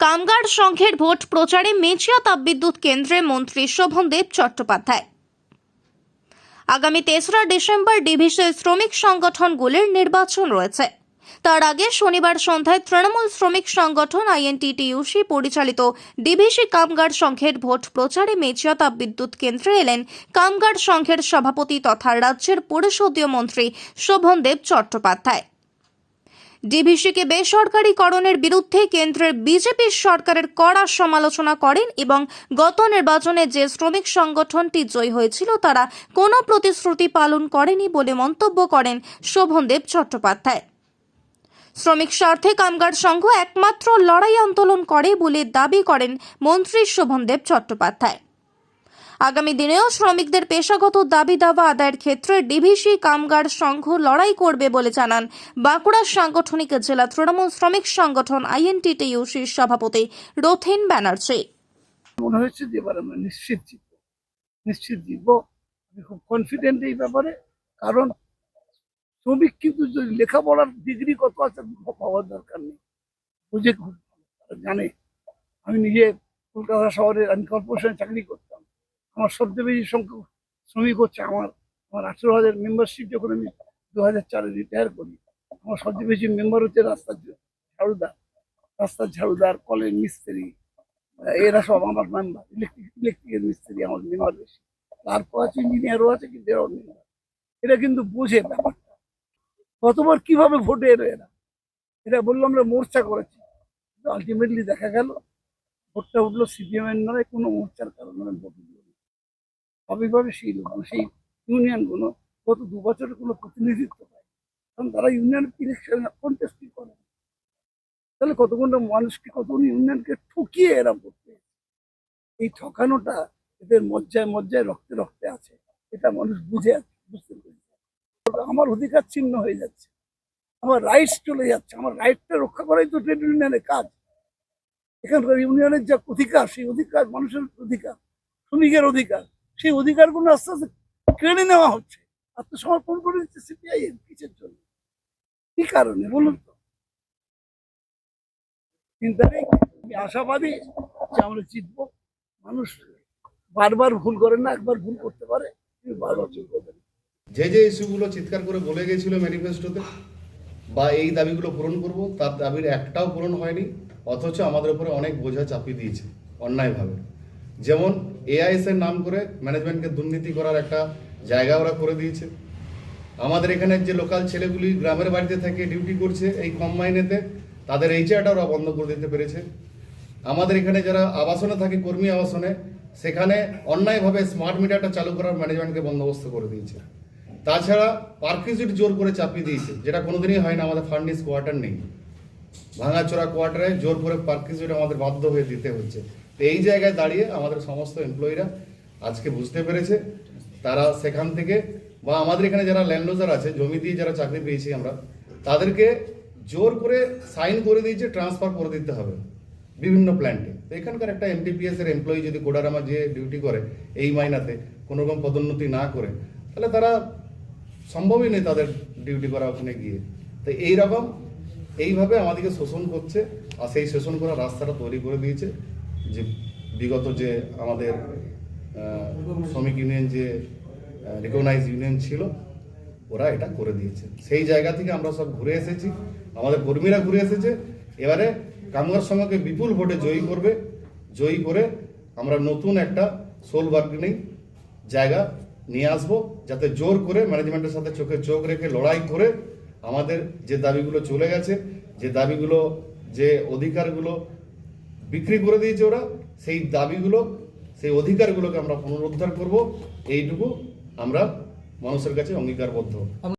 কামগার সংঘের ভোট প্রচারে মেচিয়া তাপবিদ্যুৎ কেন্দ্রে মন্ত্রী শোভনদেব চট্টোপাধ্যায়। আগামী তেসরা ডিসেম্বর ডিভিসি শ্রমিক সংগঠনগুলির নির্বাচন রয়েছে। তার আগে শনিবার সন্ধ্যায় তৃণমূল শ্রমিক সংগঠন আইএনটিটিইউসি পরিচালিত ডিভিসি কামগার সংঘের ভোট প্রচারে মেচিয়া তাপবিদ্যুৎ কেন্দ্রে এলেন কামগার সংঘের সভাপতি তথা রাজ্যের পরিষদীয় মন্ত্রী শোভনদেব চট্টোপাধ্যায়। ডিভিসিকে বেসরকারীকরণের বিরুদ্ধে কেন্দ্রের বিজেপি সরকারের কড়া সমালোচনা করেন এবং গত নির্বাচনে যে শ্রমিক সংগঠনটি জয়ী হয়েছিল, তারা কোনো প্রতিশ্রুতি পালন করেনি বলে মন্তব্য করেন শোভনদেব চট্টোপাধ্যায়। শ্রমিক স্বার্থে কামগার সংঘ একমাত্র লড়াই আন্দোলন করে বলে দাবি করেন মন্ত্রী শোভনদেব চট্টোপাধ্যায়। আগামী দিনেও শ্রমিকদের পেশাগত দাবি দাওয়া আদায়ের ক্ষেত্রে ডিভিসি কামগার সংঘ লড়াই করবে বলে জানান বাঁকুড়ার সাংগঠনিক জেলা তৃণমূল শ্রমিক সংগঠন আইএনটিটিইউসির সভাপতি রথিন ব্যানার্জি। মনে হচ্ছে যে এবার আমরা নিশ্চিত জিতবো। নিশ্চিত জিতবো। আমি খুব কনফিডেন্ট এই ব্যাপারে। কারণ শ্রমিক কিন্তু যদি লেখাপড়ার ডিগ্রি কত আছে পাওয়ার দরকার নেই। বুঝে জানে। আমি নিজে কলকাতা শহরে আমি কর্পোরেশনে চাকরি করতাম আমার সবচেয়ে বেশি সংখ্যক শ্রমিক হচ্ছে আমার আমার আঠেরো হাজার মেম্বারশিপ যখন আমি দু হাজার চারে রিটায়ার করি, আমার সবচেয়ে বেশি মেম্বার হচ্ছে রাস্তার ঝাড়ুদার রাস্তার ঝাড়ুদার কলের মিস্ত্রি, এরা সব আমার মেম্বার ইলেকট্রিক ইলেকট্রিকের মিস্ত্রি আমার মেম্বার বেশি। তারপর আছে ইঞ্জিনিয়ারও আছে, কিন্তু এরাও মেম্বার এরা কিন্তু বোঝে ব্যাপারটা। কতবার কীভাবে ভোটে এলো এরা? এটা বলল, আমরা মোর্চা করেছি। আলটিমেটলি দেখা গেল, ভোটটা উঠল সিপিএম এর নয় কোনো মোর্চার কারণে ভোট। স্বাভাবিকভাবে সেই লোক সেই ইউনিয়নগুলো গত দু বছরের কোনো প্রতিনিধিত্ব পায় কারণ তারা ইউনিয়ন ইলেকশন কন্টেস্টই করে তাহলে কতগুলো মানুষকে, কতগুলো ইউনিয়নকে ঠকিয়ে এরা করতে এই ঠকানোটা এদের মজ্জায় মজ্জায় রক্তে রক্তে আছে। এটা মানুষ বুঝে বুঝতে পেরেছে। আমার অধিকার ছিন্ন হয়ে যাচ্ছে। আমার রাইটস চলে যাচ্ছে। আমার রাইটটা রক্ষা করাই তো ট্রেড ইউনিয়নের কাজ। এখানকার ইউনিয়নের যা অধিকার, সেই অধিকার মানুষের অধিকার, শ্রমিকের অধিকার। সেই অধিকারগুলো আস্তে আস্তে কেড়ে নেওয়া হচ্ছে। আত্মসমর্পণ করে দিচ্ছে সিপিআই কিসের জন্য। কি কারণে? বলুন তো। আমি আশাবাদী যে আমরা জিতবো। মানুষ বারবার ভুল করে না, একবার ভুল করতে পারে বারবার ভুল যে যে ইস্যুগুলো চিৎকার করে বলে গেছিল ম্যানিফেস্টোতে, বা এই দাবিগুলো পূরণ করব, তার দাবির একটাও পূরণ হয়নি, অথচ আমাদের উপরে অনেক বোঝা চাপিয়ে দিয়েছে, অন্যায়ভাবে। যেমন এআইএস এর নাম করে ম্যানেজমেন্টকে দুর্নীতি করার একটা জায়গা ওরা করে দিয়েছে। আমাদের এখানে যে লোকাল ছেলেগুলি গ্রামের বাড়িতে থেকে ডিউটি করছে এই কম মাইনেতে, তাদের এইচআরটা ওরা বন্ধ করে দিতে পেরেছে। আমাদের এখানে যারা আবাসনে থাকে, কর্মী আবাসনে, সেখানে অন্যায়ভাবে স্মার্ট মিটারটা চালু করার ম্যানেজমেন্টকে বন্দোবস্ত করে দিয়েছে। তাছাড়া পার্কিজিট জোর করে চাপিয়ে দিয়েছে, যেটা কোনোদিনই হয় না, আমাদের ফার্নিস কোয়ার্টার নেই। ভাঙাচোরা কোয়ার্টারে জোর করে পার্কিজিট আমাদের বাধ্য হয়ে দিতে হচ্ছে। তো এই জায়গায় দাঁড়িয়ে আমাদের সমস্ত এমপ্লয়িরা আজকে বুঝতে পেরেছে, তারা সেখান থেকে বা আমাদের এখানে যারা ল্যান্ডলোজার আছে, জমি দিয়ে যারা চাকরি পেয়েছি আমরা, তাদেরকে জোর করে সাইন করে দিয়েছে ট্রান্সফার করে দিতে হবে বিভিন্ন প্ল্যান্টে তো এখানকার একটা এমটিপিএস এর এমপ্লয়ি যদি কোডারামা যে ডিউটি করে এই মাইনাতে কোনো রকম পদোন্নতি না করে, তাহলে তারা সম্ভবই নেই তাদের ডিউটি করা ওখানে গিয়ে। তো এই রকম এইভাবে আমাদেরকে শোষণ করছে, আর সেই শোষণ করার রাস্তাটা তৈরি করে দিয়েছে। যে বিগত যে আমাদের শ্রমিক ইউনিয়ন যে রিকগনাইজ ইউনিয়ন ছিল, ওরা এটা করে দিয়েছে। সেই জায়গা থেকে আমরা সব ঘুরে এসেছি। আমাদের কর্মীরা ঘুরে এসেছে। এবারে কামগার সঙ্গে বিপুল ভোটে জয়ী করবে। জয়ী করে আমরা নতুন একটা সোল বার্গেনিং জায়গা নিয়ে আসব, যাতে জোর করে ম্যানেজমেন্টের সাথে চোখে চোখ রেখে লড়াই করে আমাদের যে দাবিগুলো চলে গেছে, যে দাবিগুলো, যে অধিকারগুলো বিক্রি করে দিয়েছে ওরা, সেই দাবিগুলো, সেই অধিকারগুলোকে আমরা পুনরুদ্ধার করব। এইটুকু আমরা মানুষের কাছে অঙ্গীকারবদ্ধ।